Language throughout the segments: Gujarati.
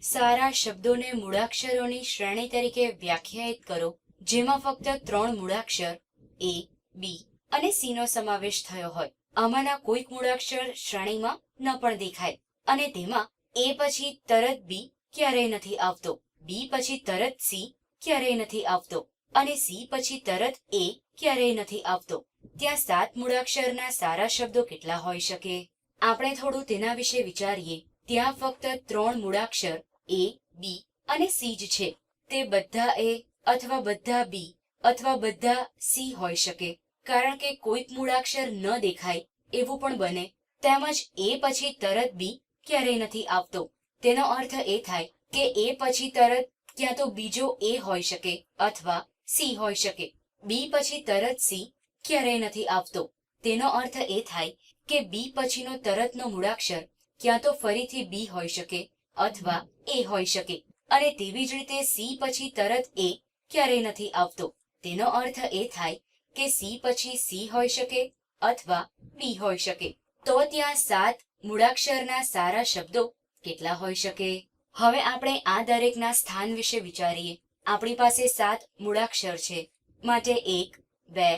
સારા શબ્દોને મૂળાક્ષરોની શ્રેણી તરીકે વ્યાખ્યાયિત કરો, જેમાં ફક્ત ત્રણ મૂળાક્ષર, એ, બી અને સી નો સમાવેશ થયો હોય. આમાંના કોઈક મૂળાક્ષર શ્રેણીમાં ન પણ દેખાય અને તેમાં એ પછી તરત બી ક્યારેય નથી આવતો, બી પછી તરત સી ક્યારેય નથી આવતો અને સી પછી તરત એ ક્યારેય નથી આવતો. ત્યાં સાત મૂળાક્ષરના સારા શબ્દો કેટલા હોઈ શકે? આપણે થોડું તેના વિશે વિચારીએ. ત્યાં ફક્ત ત્રણ મૂળાક્ષર એ, બી અને સી જ છે. તે બધા એ અથવા બધા બી અથવા બધા સી હોઈ શકે. કારણ કે કોઈક મૂળાક્ષર ન દેખાય, એવું પણ બને. તેમજ એ પછી તરત બી ક્યારેય નથી આવતો. તેનો અર્થ એ થાય કે એ પછી તરત ક્યાં તો બીજો એ હોઈ શકે અથવા સી હોઈ શકે. બી પછી તરત સી ક્યારેય નથી આવતો. તેનો અર્થ એ થાય કે બી પછીનો તરતનો મૂળાક્ષર ક્યાં તો ફરીથી બી હોઈ શકે અથવા એ હોઈ શકે. અને તેવી જ રીતે સી પછી તરત એ ક્યારેય નથી આવતો. તેનો અર્થ એ થાય કે સી પછી સી હોઈ શકે અથવા બી હોઈ શકે. તો ત્યાં સાત મૂળાક્ષરના સારા શબ્દો કેટલા હોઈ શકે? હવે આપણે આ દરેકના સ્થાન વિશે વિચારીએ. આપણી પાસે સાત મૂળાક્ષર છે. માટે એક, બે,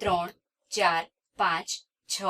ત્રણ, ચાર, પાંચ, છ,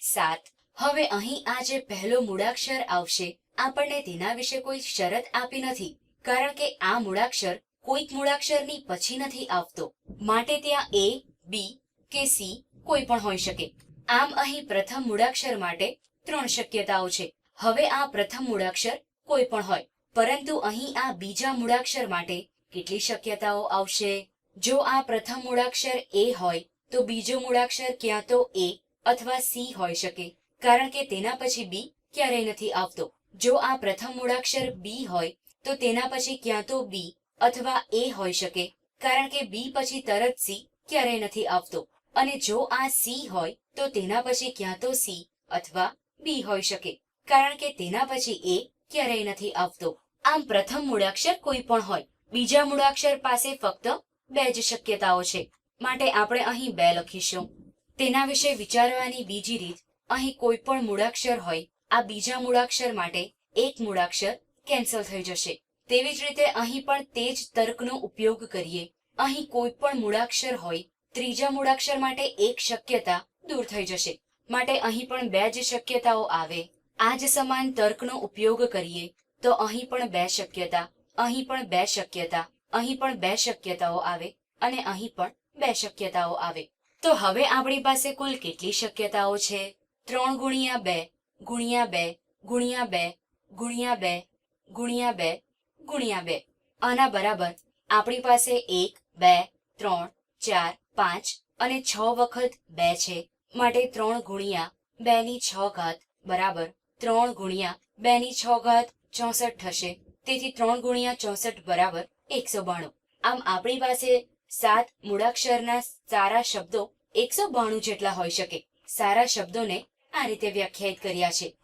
સાત. હવે અહીં આ જે પહેલો મૂળાક્ષર આવશે આપણને તેના વિશે કોઈ શરત આપી નથી, કારણ કે આ મૂળાક્ષર કોઈક મૂળાક્ષરની પછી નથી આવતો. માટે ત્યાં એ બી કે સી કોઈ પણ હોઈ શકે. આમ અહીં પ્રથમ મૂળાક્ષર માટે ત્રણ શક્યતાઓ છે. હવે આ પ્રથમ મૂળાક્ષર કોઈ પણ હોય, પરંતુ અહીં આ બીજા મૂળાક્ષર માટે કેટલી શક્યતાઓ આવશે? જો આ પ્રથમ મૂળાક્ષર એ હોય, તો બીજો મૂળાક્ષર ક્યાં તો એ અથવા સી હોઈ શકે, કારણ કે તેના પછી બી ક્યારેય નથી આવતો. જો આ પ્રથમ મૂળાક્ષર બી હોય, તો તેના પછી ક્યાં તો બી અથવા એ હોઈ શકે. કારણ કે બી પછી તરત સી ક્યારેય નથી આવતો. અને જો આ સી હોય, તો તેના પછી ક્યાં તો સી અથવા બી હોઈ શકે. કારણ કે તેના પછી એ ક્યારેય નથી આવતો. આમ પ્રથમ મૂળાક્ષર કોઈ પણ હોય, બીજા મૂળાક્ષર પાસે ફક્ત બે જ શક્યતાઓ છે. માટે આપણે અહીં બે લખીશું. તેના વિશે વિચારવાની બીજી રીત, અહીં કોઈ પણ મૂળાક્ષર હોય આ બીજા મૂળાક્ષર માટે એક મૂળાક્ષર કેન્સલ થઈ જશે. તેવી જ રીતે અહીં પણ તે જ તર્કનો ઉપયોગ કરીએ. અહીં કોઈ પણ મૂળાક્ષર હોય, ત્રીજા મૂળાક્ષર માટે એક શક્યતા દૂર થઈ જશે. માટે અહીં પણ બે જ શક્યતાઓ આવે. આ જ સમાન તર્કનો ઉપયોગ કરીએ, તો અહીં પણ બે શક્યતા, અહીં પણ બે શક્યતા, અહીં પણ બે શક્યતાઓ આવે અને અહીં પણ બે શક્યતાઓ આવે. તો હવે આપણી પાસે કુલ કેટલી શક્યતાઓ છે? ત્રણ ગુણ્યા બે. ગુણ્યા બે ગુણ્યા બે ગુણ્યા બે ગુણ્યા બે ગુણ્યા બે. આના બરાબર આપણી પાસે એક, બે, ત્રણ, ચાર, પાંચ અને છ વખત બે છે. માટે ત્રણ ગુણ્યા બે ની છ ઘાત બરાબર ત્રણ ગુણ્યા બે ની છ ઘાત ચોસઠ થશે. તેથી ત્રણ ગુણ્યા ચોસઠ બરાબર એકસો બાણું. આમ આપણી પાસે સાત મૂળાક્ષરના સારા શબ્દો એકસો બાણું જેટલા હોઈ શકે. સારા શબ્દોને આ રીતે વ્યાખ્યાયિત કર્યા છે.